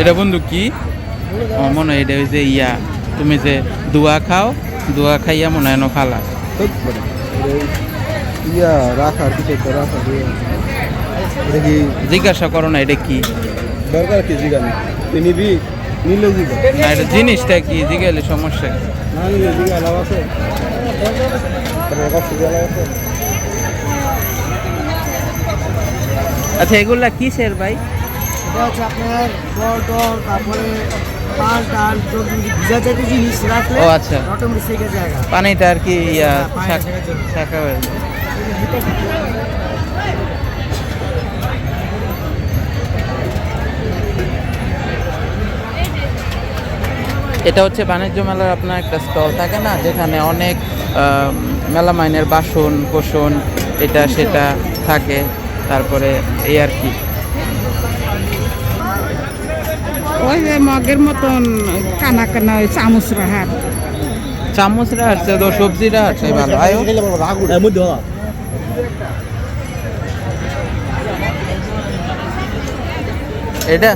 এটা বন্ধু কি? মনে হয় এটা ওই যে ইয়া তুমি যে দুয়া খাও দোয়া খাইয়া মনে হয় খালা ইয়া রাখার কিছু জিজ্ঞাসা করো না এটা কি? দরকার কি নিবি? নিলে না এটা জিনিসটা কি? জিজ্ঞাসা সমস্যা কি? না নিলে আছে। আচ্ছা এগুলা কি কিসের ভাই? এটা হচ্ছে আপনার তারপরে সবজি ভিজা জাতীয় জিনিস রাখলে ও আচ্ছা। অটোমেটিক সেকে জায়গা। পানিটা আর কি হ্যাঁ, এটা হচ্ছে বাণিজ্য মেলার আপনার একটা স্টল। থাকে না যেখানে অনেক আহ, মেলামাইনের বাসন কোসন এটা সেটা থাকে। তারপরে এই আর কি। ওই যে মগের মতন কানা কানা ওই চামচ রাহার। চামচরা হাঁটছে তো সবজিরা হাঁটছে ভালো। আয়ো। এটা?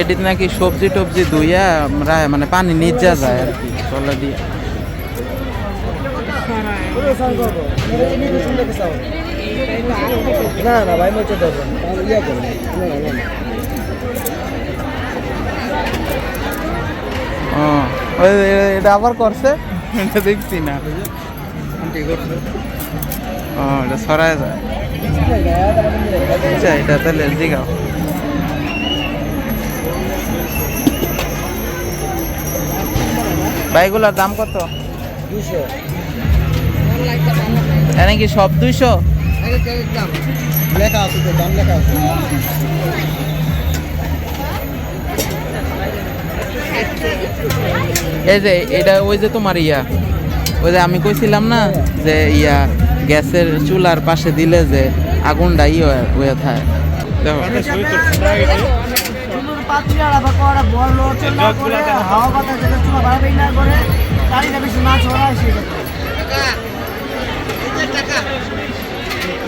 এটিতে নাকি সবজি টবজি ধুইয়া মানে পানি নিচা যায় আর কি, তলা দিয়ে। না না ভাই মজা ইয়া করে না না না ও ওই এ- এটা আবার করছে? এটা দেখছি না। এটা সরাই যায়। আচ্ছা এটা তাহলে জিগাও। বাইগুলার দাম কত? দুশো এনে কি সব দুইশো? লেখা আছে তো দাম লেখা আছে। এই যে এটা ওই যে তোমার ইয়া ওই যে আমি কইছিলাম না যে ইয়া গ্যাসের চুলার পাশে দিলে যে আগুনটা ই হয়ে হয়ে থাকে। দেখো পাত্রী আর আবার করা বল লড়চল না করে হাওয়া বাতাস যেটা চুলা বাড়াবেই না করে গাড়িটা বেশি না ছড়ায় সেটা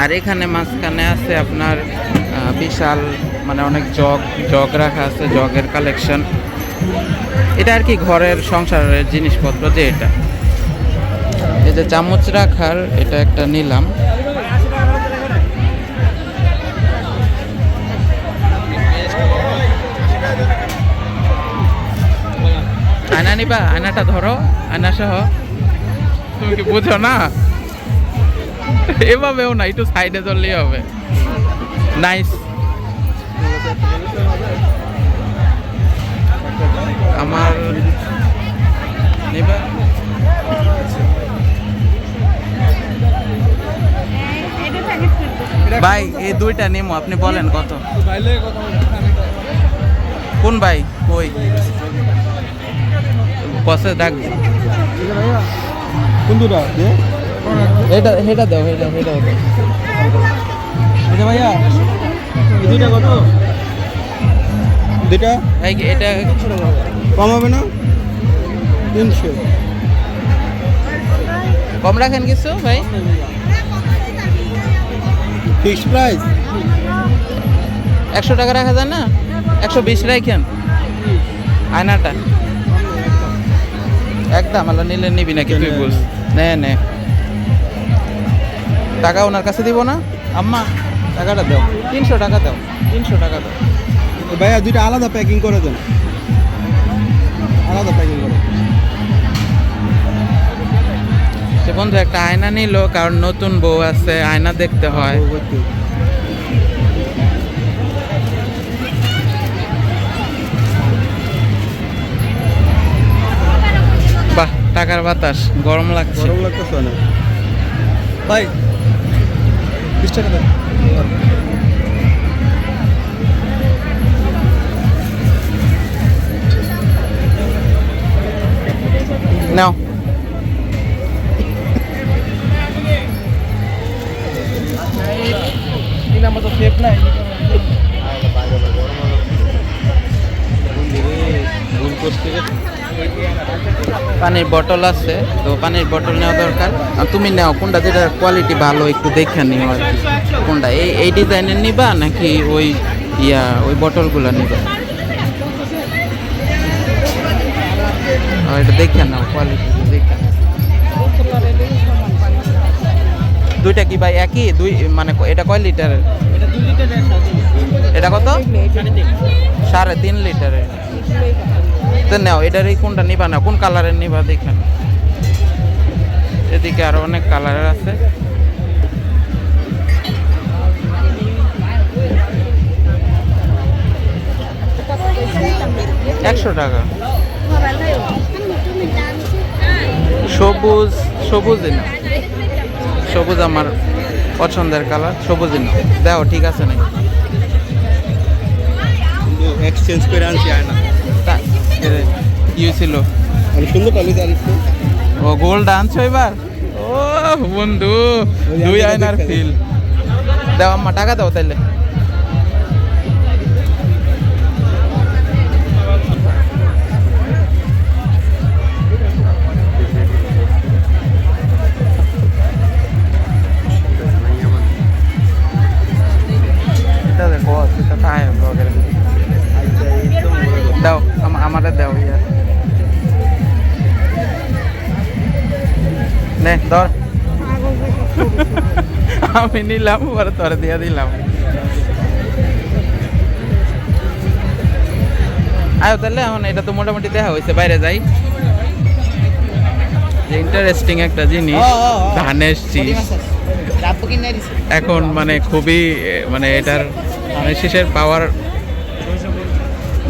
আর এখানে মাঝখানে আছে আপনার বিশাল মানে অনেক জগ জগ রাখা আছে, জগের কালেকশন এটা আর কি ঘরের সংসারের জিনিসপত্র যে এটা। এই যে চামচ রাখার, এটা একটা নিলাম। আয়না নিবা, আয়নাটা ধরো, আয়না সহ। তুমি কি বুঝো না? এভাবেও না, একটু সাইডে ধরলেই হবে। নাইস আমার ভাই, এই দুইটা নেমো, আপনি বলেন কত? কোন ভাই? কই? দুটা দে এটা হেটা দাও হেটা হেটা দাও। ভাইয়া দুইটা কত? দুইটা? এটা কম হবে না? তিনশো। কম রাখেন কিছু ভাই? ফিক্স প্রাইস একশো টাকা রাখা যায় না? একশো বিশ রাখেন। আয়নাটা। একদম আলো নিলে নিবি নাকি তুই বল নে নে। টাকা ওনার কাছে দিব না? আম্মা টাকাটা দাও। তিনশো টাকা দাও। তিনশো টাকা দাও। ভাইয়া দুইটা আলাদা প্যাকিং করে দেন। আলাদা প্যাকিং করে সে বন্ধু একটা আয়না নিল কারণ নতুন বউ আছে আয়না দেখতে হয়। বাহ টাকার বাতাস গরম লাগছে। গরম লাগতেছে না ভাই বিশ টাকা দেন নাও তিন আমার তো সেফ নাই ভুল করতে পানির বটল আছে, তো পানির বটল নেওয়া দরকার। আর তুমি নাও, কোনটা যেটা কোয়ালিটি ভালো একটু দেখে নিও আর কি। কোনটা? এই এই ডিজাইনের নিবা নাকি ওই ইয়া, ওই বটলগুলো নিবা? এটা দেখে নাও কোয়ালিটি দেখে দুইটা কি ভাই একই? দুই মানে এটা কয় লিটারের এটা কত? সাড়ে তিন লিটারের তো নাও, এটারই কোনটা নিবা না কোন কালারের নিবা দেখেন এদিকে আরও অনেক কালারের আছে। একশো টাকা। সবুজ, সবুজই না সবুজ আমার পছন্দের কালার, সবুজই না দাও, ঠিক আছে নাকি? এক্সচেঞ্জ করে আনছি আয়না তা- এ, কি হয়েছিল সুন্দর তো ও গোল ডান্স এবার? ও বন্ধু দুই আয়নার ফিল দাও আম্মা টাকা দাও তাইলে। আমি নিলাম পরে তোরে দিয়ে দিলাম। আয়ো তাহলে এখন এটা তো মোটামুটি দেখা হয়েছে বাইরে যাই। ইন্টারেস্টিং একটা জিনিস ধানের শীষ। এখন মানে খুবই মানে এটার ধানের শীষের পাওয়ার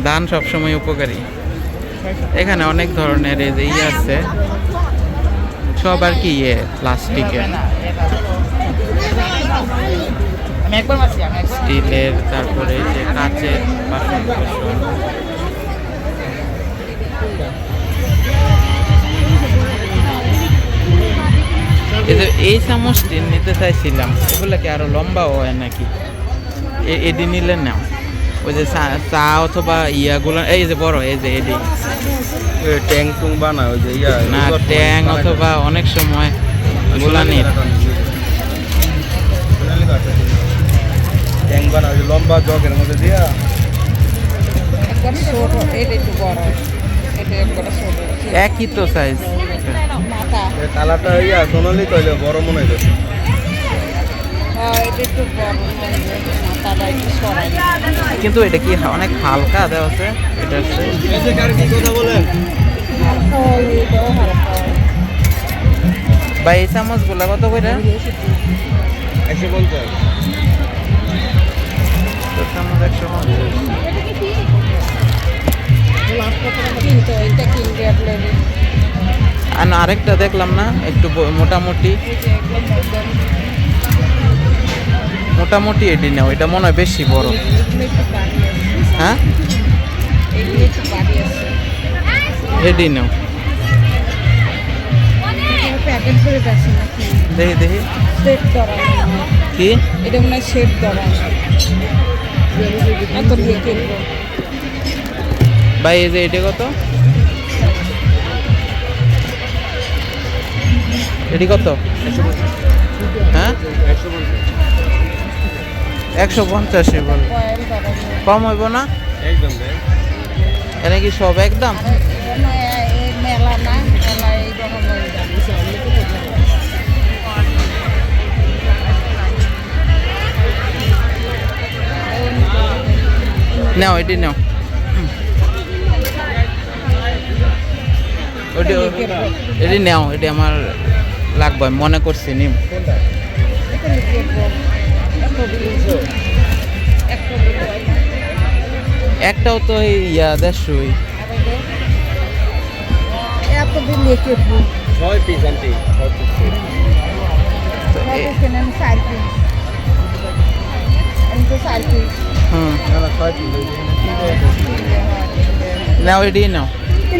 ধান সবসময় উপকারী। এখানে অনেক ধরনের এই যে ইয়ে আছে সব আর কি ইয়ে প্লাস্টিকের। স্টিলের তারপরে এই যে কাচের বাসন কোসন এই যে চামচটি নিতে চাইছিলাম এগুলো কি আরও লম্বা হয় নাকি? এ- এডি নিলে না। ওই যে চা চা অথবা ইয়াগুলো এই যে বড় এই যে এডি। ট্যাং টুং বানা ওই যে ইয়া না ট্যাং অথবা অনেক সময় গোলানির। ট্যাং বানা লম্বা জগের মধ্যে দিয়া। একবার ছোট এটা একটু বড়। এটা একবার ছোট। একই তো সাইজ মাথা। এ কালারটা ইয়া সোনালি তো হইলে বড় মনে হইল হ্যাঁ এটা একটু বড় মাথাটা একটু সরাই কিন্তু এটা কি অনেক হালকা দেওয়া আছে? এটা হচ্ছে এসে কার কি কথা বলেন? এই চামচগুলো কত করে? একশো পঞ্চাশ। চামচ একশো কিনতে আর আরেকটা দেখলাম না একটু মোটামুটি। মোটামুটি এটি নাও এটা মনে হয় বেশি বড়। একটু হ্যাঁ? একটু এটি নাও। দেখি দেখি। কি? এটা মনে হয়। এত দিয়ে কিনবো ভাই এই যে এটা কত? এটি কত? হ্যাঁ? একশো পঞ্চাশ বল। কম হইব না? একদম কি সব একদম? নাও এটি নাও। ওটি এটি নাও এটি আমার লাগবে মনে করছি নিম। একটাও তো এই ইয়া লেখে ছয় পিস আনটি ছয় পিস নাও এটাই নাও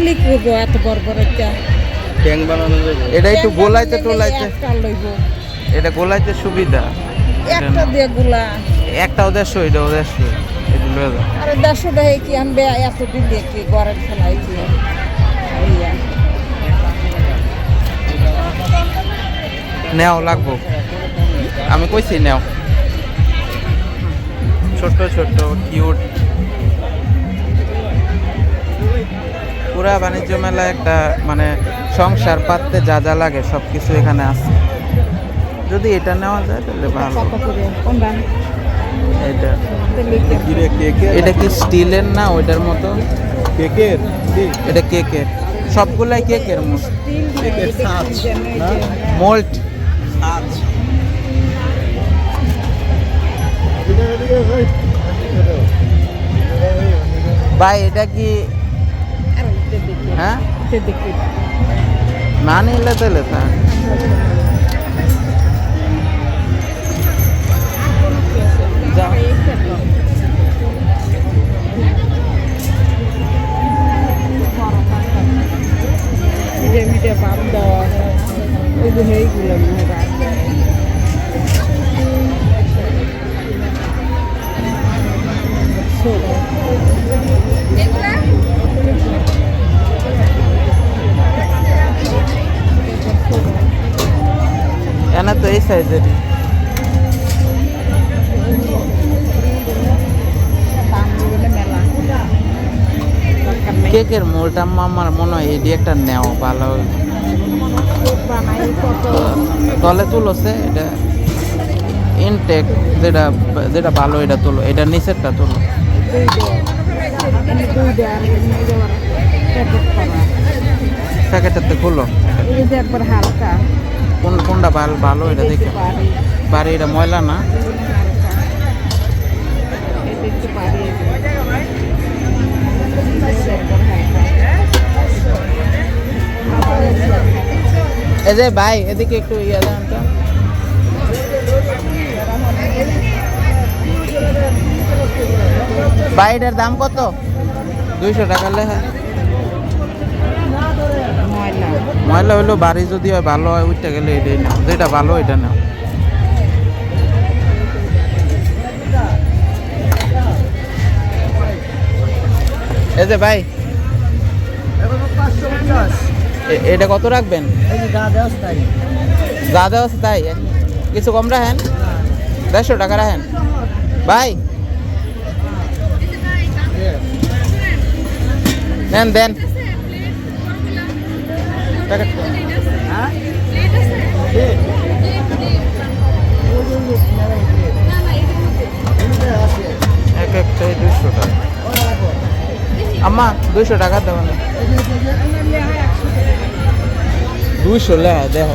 লিখব এত বড় বড় একটা ট্যাং বানানো যাবে। এটা একটু গোলাইতে টোলাইতে। এটা গোলাইতে সুবিধা। এটা একটা। দিয়ে গুলা। একটাও দেড়শো এটাও দেড়শো। আরে দেড়শো দিয়ে কি নেও লাগবো। আমি কইছি নেও। ছোট ছোট কিউট পুরা বাণিজ্য মেলা একটা মানে সংসার পাততে যা যা লাগে সব কিছু এখানে আছে। যদি এটা নেওয়া যায় তাহলে ভালো। এটা। কেকের এটা কি স্টিলের না ওইটার মতো? কেকের? এটা কেকের। সবগুলাই কেকের মতো। ভাই, এটা কি? আর এটা দেখি হ্যাঁ? এটা দেখি না নিলে তাহলে থাক যাও। মিটে মিটে বাপ দেওয়া ওই যে এইগুলো মনে হয় এনে তো এই সাইজের কেকের মোলটা আমার মনে হয় এটি একটা নেও ভালো। তলে তুলছে, এটা ইনটেক যেটা যেটা ভালো, এটা তুলো, এটা নিচেরটা তুলো। দুই দেয় এনে দুই দেয় আর এনে দেওয়ার প্যাকেট করা এই যে একবার হালকা কোন কোনটা ভালো ভালো এটা দেখে। বাড়ি এটা ময়লা না? এই যে ভাই, এদিকে একটু ইয়ে দেন তো। ভাই এটার দাম কত? দুইশো টাকা লেখা। ময়লা। হইল বাড়ি যদি হয় ভালো হয় উঠতে গেলে এটাই নাও। যেটা ভালো এটা নাও। এই যে ভাই এটা কত রাখবেন? যে দেওয়া তাই যা দেওয়া আছে তাই। কিছু কম রাখেন? দেড়শো টাকা রাখেন। ভাই দেন দেন হ্যাঁ এক একটাই দুশো টাকা। আম্মা, দুইশো টাকা দেবেন দুইশো লেখা দেহ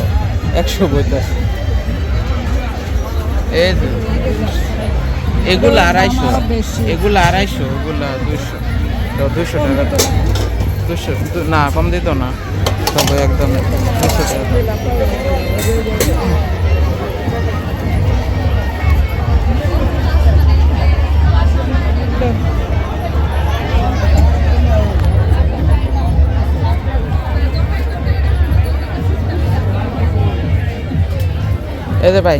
একশো বইতাস এই। এগুলো আড়াইশো। এগুলো আড়াইশো এগুলো দুইশো। টাকা। তো দুশো না। কম দিত না। তবে একদম দুশো টাকা। এই যে ভাই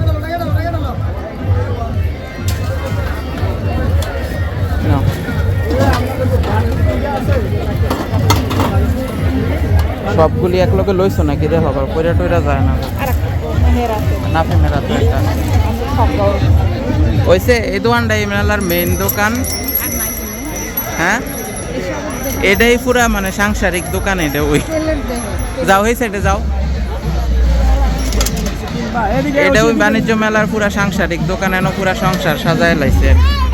সবগুলি এক লগে লইছো নাকি রে হবে পয়রা টয়রা যায় না। নাফে মেরা তো এটা ওইসে এই দোকানটা এই মেলার মেইন দোকান। হ্যাঁ? এটাই পুরা মানে সাংসারিক দোকান এটা ওই। যাও এই সাইডে যাও। এটা ওই বাণিজ্য মেলার পুরা সাংসারিক দোকান এনে পুরা সংসার সাজায় লাইছে। আর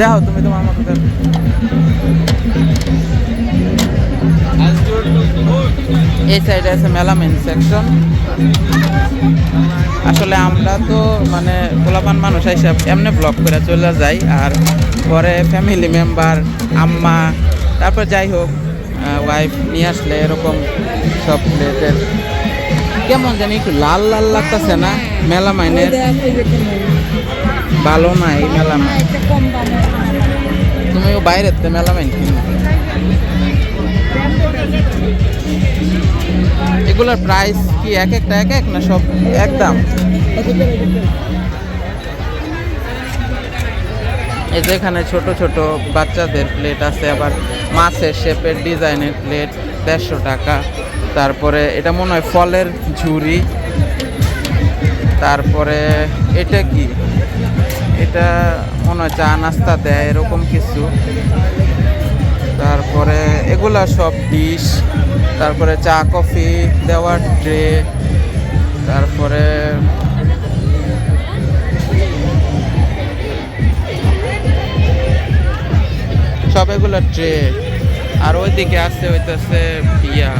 দেখো তুমি তোমার মতো দেখো এই সাইডে আছে মেলামেন সেকশন আসলে আমরা তো মানে পোলাপান মানুষ হিসাব এমনি ব্লগ করে চলে যাই, আর পরে ফ্যামিলি মেম্বার আম্মা, তারপর যাই হোক ওয়াইফ নিয়ে আসলে এরকম সব প্লেটের কেমন জানি একটু লাল লাল লাগতেছে না মেলা মাইনের ভালো না এই মেলা না, তুমি বাইরের তো মেলা মাইন কিনো। এগুলোর প্রাইস কি এক একটা এক এক না সব একদম এই যে এখানে ছোট ছোট বাচ্চাদের প্লেট আছে আবার মাছের শেপের ডিজাইনের প্লেট দেড়শো টাকা। তারপরে এটা মনে হয় ফলের ঝুড়ি। তারপরে এটা কি? এটা মনে হয় চা নাস্তা দেয়, এরকম কিছু। তারপরে এগুলা সব ডিশ। তারপরে চা, কফি দেওয়ার ট্রে। তারপরে সব এগুলো ট্রে। আর ওইদিকে আছে, হইতেছে ইয়া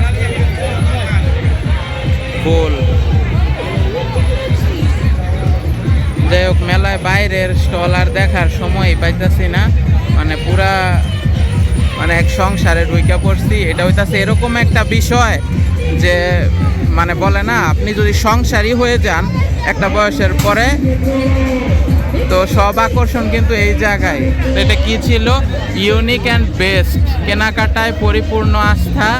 বোল। যাই হোক, মেলায় বাইরের স্টল আর দেখার সময় পাইতেছি না। মানে পুরা মানে এক সংসারে ঢুইকা পড়ছি। এটা হইতাছে এরকম একটা বিষয় যে মানে বলে না, আপনি যদি সংসারই হয়ে যান, একটা বয়সের পরে তো সব আকর্ষণ কিন্তু এই জায়গায়। এটা কি ছিল? ইউনিক অ্যান্ড বেস্ট কেনাকাটায় পরিপূর্ণ আস্থা,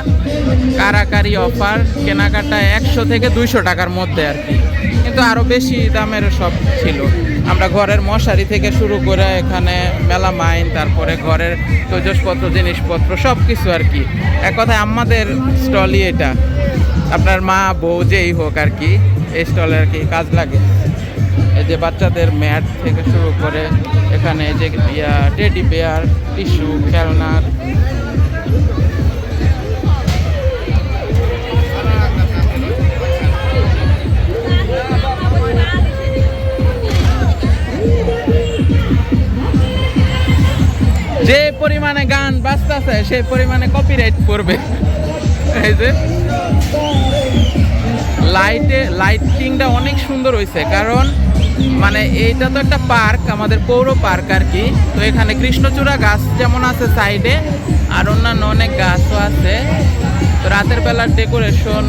কারাকারি অফার, কেনাকাটায় একশো থেকে দুইশো টাকার মধ্যে আর কি। কিন্তু আরও বেশি দামের সব ছিল। আমরা ঘরের মশারি থেকে শুরু করে এখানে মেলা মাইন তারপরে ঘরের তৈজসপত্র, জিনিসপত্র সব কিছু আর কি। এক কথায় আমাদের স্টলই এটা। আপনার মা, বউ যেই হোক আর কি, এই স্টলে আর কি কাজ লাগে। এই যে বাচ্চাদের ম্যাট থেকে শুরু করে এখানে যে টেডি বেয়ার টিস্যু খেলনার যে পরিমাণে গান বাজতেছে সেই পরিমাণে কপিরাইট পড়বে এই যে। লাইটে লাইটিংটা অনেক সুন্দর হয়েছে কারণ মানে এইটা তো একটা পার্ক, আমাদের পৌর পার্ক আর কি তো এখানে কৃষ্ণচূড়া গাছ যেমন আছে সাইডে, আর অন্যান্য অনেক গাছও আছে। তো রাতের বেলার ডেকোরেশন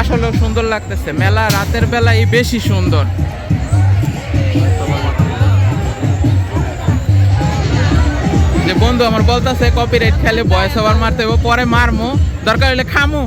আসলেও সুন্দর লাগতেছে। মেলা রাতের বেলায় বেশি সুন্দর। যে বন্ধু আমার বলতেছে কপিরাইট খেলে বয়স ওভার মারতে পরে মারমো। দরকার হলে খামু।